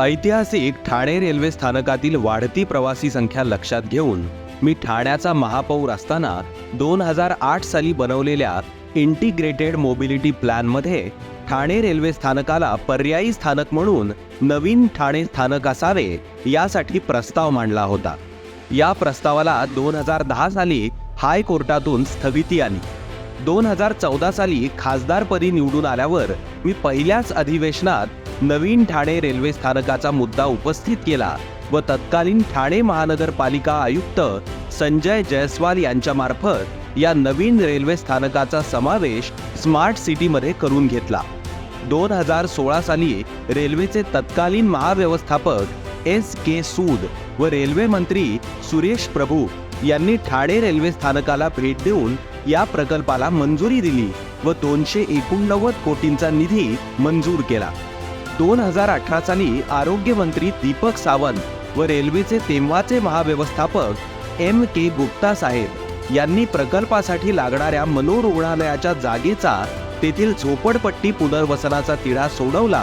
ऐतिहासिक ठाणे रेल्वे स्थानकातील वाढती प्रवासी संख्या लक्षात घेऊन मी ठाण्याचा महापौर असताना दोन हजार आठ साली बनवलेल्या इंटिग्रेटेड मोबिलिटी प्लॅनमध्ये ठाणे रेल्वे स्थानकाला पर्यायी स्थानक म्हणून नवीन ठाणे स्थानक असावे यासाठी प्रस्ताव मांडला होता. या प्रस्तावाला दोन हजार दहा साली हायकोर्टातून स्थगिती आली. दोन हजार चौदा साली खासदारपदी निवडून आल्यावर मी पहिल्याच अधिवेशनात नवीन ठाणे रेल्वे स्थानकाचा मुद्दा उपस्थित केला व तत्कालीन ठाणे महानगरपालिका आयुक्त संजय जयस्वाल यांच्यामार्फत या नवीन रेल्वे स्थानकाचा समावेश स्मार्ट सिटीमध्ये करून घेतला. दोन हजार सोळा साली रेल्वेचे तत्कालीन महाव्यवस्थापक एस के सूद व रेल्वे मंत्री सुरेश प्रभू यांनी ठाणे रेल्वे स्थानकाला भेट देऊन या प्रकल्पाला मंजुरी दिली व दोनशे एकोणनव्वद कोटींचा निधी मंजूर केला. दोन हजार अठरा साली आरोग्यमंत्री दीपक सावंत व रेल्वेचे तेव्हाचे महाव्यवस्थापक एम के गुप्ता साहेब यांनी प्रकल्पासाठी लागणाऱ्या मनोरुग्णालयाच्या जागेचा तेथील झोपडपट्टी पुनर्वसनाचा तिढा सोडवला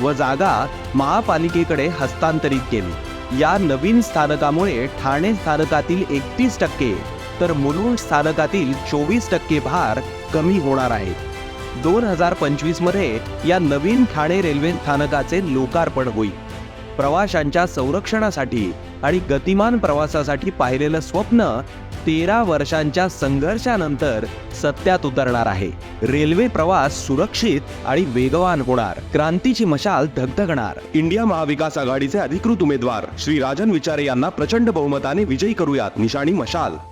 व जागा महापालिकेकडे हस्तांतरित केली. या नवीन स्थानकामुळे ठाणे स्थानकातील एकतीस टक्के तर मुलुंड स्थानकातील चोवीस टक्के भार कमी होणार आहे. दोन हजार पंचवीसमध्ये या नवीन ठाणे रेल्वे स्थानकाचे लोकार्पण होईल. प्रवाशांच्या संरक्षणासाठी आणि गतिमान प्रवासासाठी पाहिलेलं स्वप्न तेरा वर्षांच्या संघर्षानंतर सत्यात उतरणार आहे. रेल्वे प्रवास सुरक्षित आणि वेगवान होणार. क्रांतीची मशाल धगधगणार. इंडिया महाविकास आघाडीचे अधिकृत उमेदवार श्री राजन विचारे यांना प्रचंड बहुमताने विजयी करूयात. निशाणी मशाल.